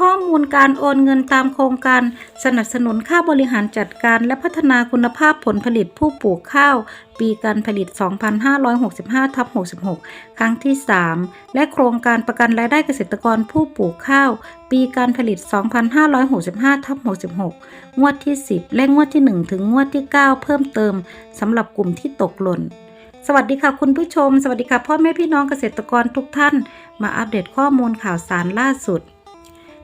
ข้อมูลการโอนเงินตามโครงการสนับสนุนค่าบริหารจัดการ และพัฒนาคุณภาพผลผลิตผู้ปลูกข้าว ปีการผลิต 2565ทับ66 ครั้งที่ 3 และโครงการประกันรายได้เกษตรกรผู้ปลูกข้าว ปีการผลิต 2565ทับ66 งวดที่ 10 และงวดที่ 1 ถึงงวดที่ 9 เพิ่มเติมสำหรับกลุ่มที่ตกหล่นสวัสดีค่ะคุณผู้ชม สวัสดีค่ะพ่อแม่พี่น้องเกษตรกรทุกท่าน มาอัปเดตข้อมูลข่าวสารล่าสุด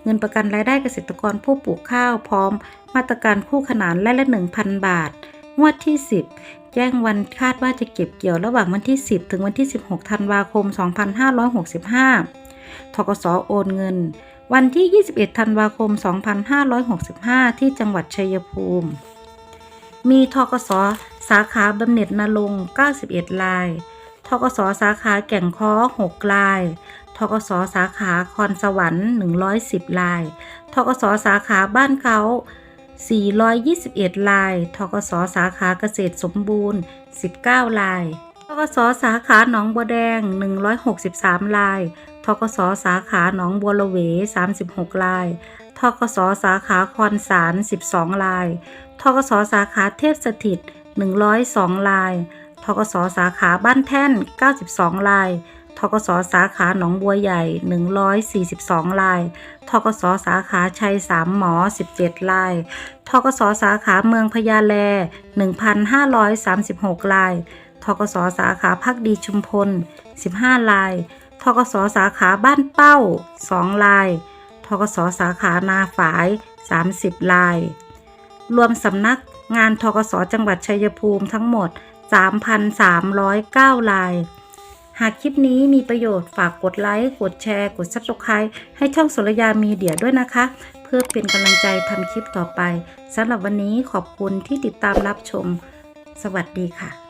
เงินประกันรายได้เกษตรกรผู้ปลูกข้าวพร้อม มาตรการคู่ขนานและละ 1,000 บาท งวดที่ 10 แจ้งวันคาดว่าจะเก็บเกี่ยวระหว่างวันที่ 10 ถึงวันที่ 16 ธันวาคม 2565 ทกสโอนเงิน วันที่ 21 ธันวาคม 2565 ที่จังหวัดชัยภูมิ มีทกสสาขาบำเหน็จนรง91ลาย ทกสสาขาแก่งค้อ6ลาย ทกสสาขาคอนสวรรค์ 110 ลาย ทกสสาขาบ้านเขา 421 ลาย ทกสสาขาเกษตรสมบูรณ์ 19 ลาย ทกสสาขาหนองบัวแดง 163 ลาย ทกสสาขาหนองบัวละเว 36 ลาย ทกสสาขาคอนสาร 12 ลาย ทกสสาขาเทพสถิต 102 ลาย ทกสสาขาบ้านแท่น 92 ลาย ทกสสาขาหนองบัวใหญ่ 142ลาย ทกสสาขาชัยสามหมอ 17ลาย ทกสสาขาเมืองพญาแล 1,536ลาย ทกสสาขาพักดีชุมพล 15ลาย ทกสสาขาบ้านเป้า2ลาย ทกสสาขานาฝาย 30ลาย รวมสำนักงานทกสจังหวัดชัยภูมิทั้งหมด 3,309ลาย หากคลิปนี้มีประโยชน์ฝากกดไลค์กดแชร์ กด Subscribe ให้ช่องสุรยามีเดียด้วยนะคะ เพื่อเป็นกำลังใจทำคลิปต่อไปสำหรับวันนี้ขอบคุณที่ติดตามรับชม สวัสดีค่ะ